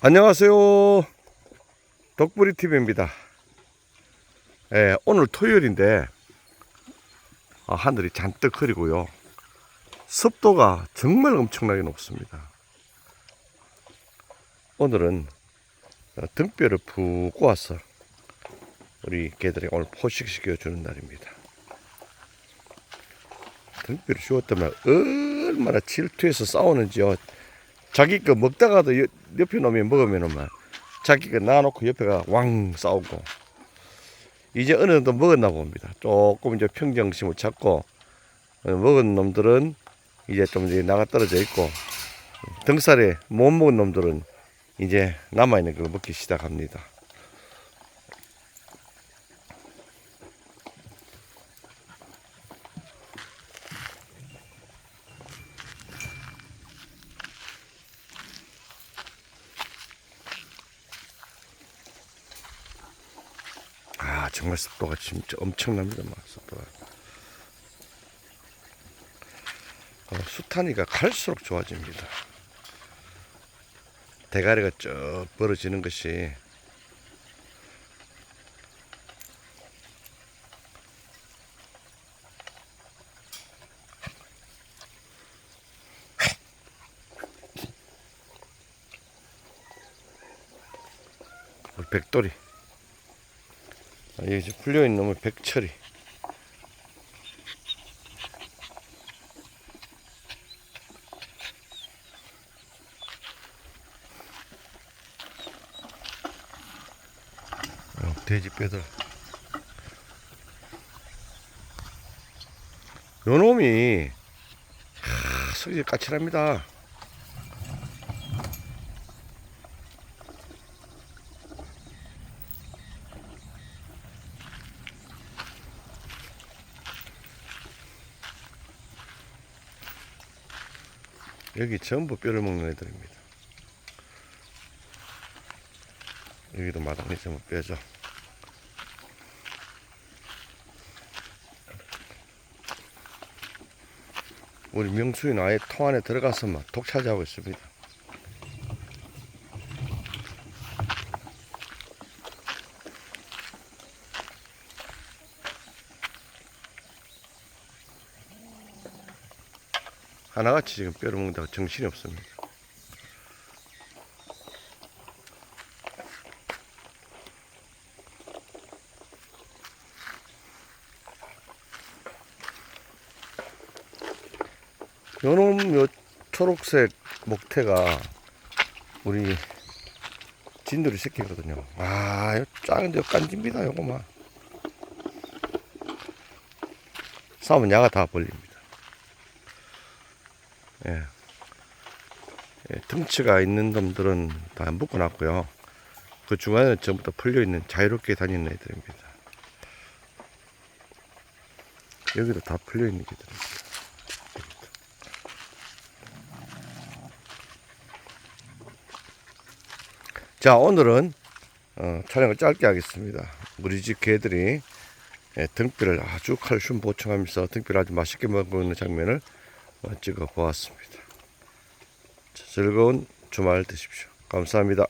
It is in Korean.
안녕하세요. 덕부리 TV입니다. 예, 오늘 토요일인데 아, 하늘이 잔뜩 흐리고요. 습도가 정말 엄청나게 높습니다. 오늘은 어, 등뼈를 푹 꼬아서 우리 개들이 오늘 포식시켜 주는 날입니다. 등뼈를 주었다면 얼마나 질투해서 싸우는지요. 자기 거 먹다가도 옆- 옆에 놈이 먹으면은 막 자기 거 놔놓고 옆에가 왕 싸우고 이제 어느 정도 먹었나 봅니다. 조금 이제 평정심을 찾고 어, 먹은 놈들은 이제 좀 이제 나가 떨어져 있고 등살에 못 먹은 놈들은 이제 남아 있는 거 먹기 시작합니다. 아 정말 습도가 진짜 엄청납니다 막 습도가. 어, 수타니가 갈수록 좋아집니다. 대가리가 쭉 벌어지는 것이. 백돌이 아, 여기 이제 풀려있는 놈은 백철이. 어, 돼지 뼈들. 요 놈이, 하, 속이 까칠합니다. 여기 전부 뼈를 먹는 애들입니다. 여기도 마당이 전부 뼈죠. 우리 명수인 아예 통 안에 들어가서 막 독차지하고 있습니다. 하나같이 지금 뼈를 먹는다고 정신이 없습니다. 요놈 요 초록색 목태가 우리 진돌이 새끼거든요. 아, 요 작은데 깐집니다, 요거만. 싸우면 야가 다 벌립니다. 예. 예, 등치가 있는 놈들은 다 묶어놨고요. 그 중간에 전부 다 풀려있는 자유롭게 다니는 애들입니다. 여기도 다 풀려있는 개들입니다. 자, 오늘은 어, 촬영을 짧게 하겠습니다. 우리 집 개들이 예, 등뼈를 아주 칼슘 보충하면서 등뼈를 아주 맛있게 먹는 장면을 어, 찍어 보았습니다. 자, 즐거운 주말 되십시오. 감사합니다.